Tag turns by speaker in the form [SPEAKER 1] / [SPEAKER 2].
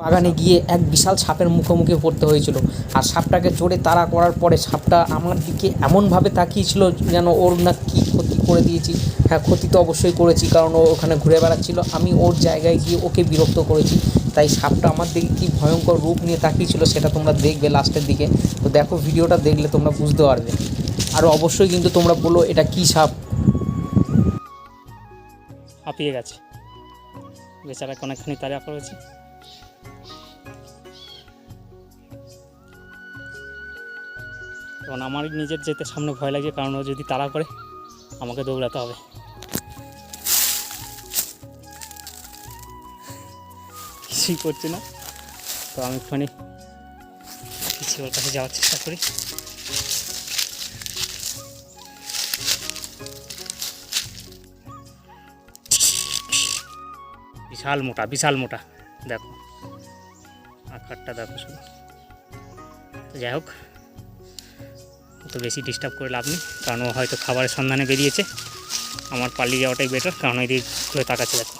[SPEAKER 1] বাগানে গিয়ে এক বিশাল সাপের মুখোমুখি পড়তে হয়েছিল। আর সাপটাকে জোরে তাড়া করার পরে সাপটা আমার দিকে এমনভাবে তাকিয়েছিল যেন ওর না কী ক্ষতি করে দিয়েছি। হ্যাঁ ক্ষতি তো অবশ্যই করেছি, কারণ ও ওখানে ঘুরে বেড়াচ্ছিল। আমি ওর জায়গায় গিয়ে ওকে বিরক্ত করেছি। তাই সাপটা আমার দিকে কী ভয়ঙ্কর রূপ নিয়ে তাকিয়েছিল সেটা তোমরা দেখবে লাস্টের দিকে। তো দেখো ভিডিওটা, দেখলে তোমরা বুঝতে পারবে। আর অবশ্যই কিন্তু তোমরা বলো, এটা কী সাপ?
[SPEAKER 2] হাঁপিয়ে গেছে। বেচারাকে অনেকখানি তাড়া করেছি। কারণ আমার নিজের যেতে সামনে ভয় লাগে কারণ ও যদি তাড়া করে, আমাকে দৌড়াতে হবে। কিছুই করছে না। তো আমি ফোনে কিছু ওর কাছে যাওয়ার চেষ্টা করি। বিশাল মোটা বিশাল মোটা। দেখো, আকারটা দেখো শুধু। যাই হোক তো বেশি ডিস্টার্ব করে লাভ নেই, কারণ ও হয়তো খাবারের সন্ধানে বেরিয়েছে। আমার পালিয়ে যাওয়াটাই বেটার কারণ এদিকে দিকে ঘুরে তাকাচ্ছে দেখো।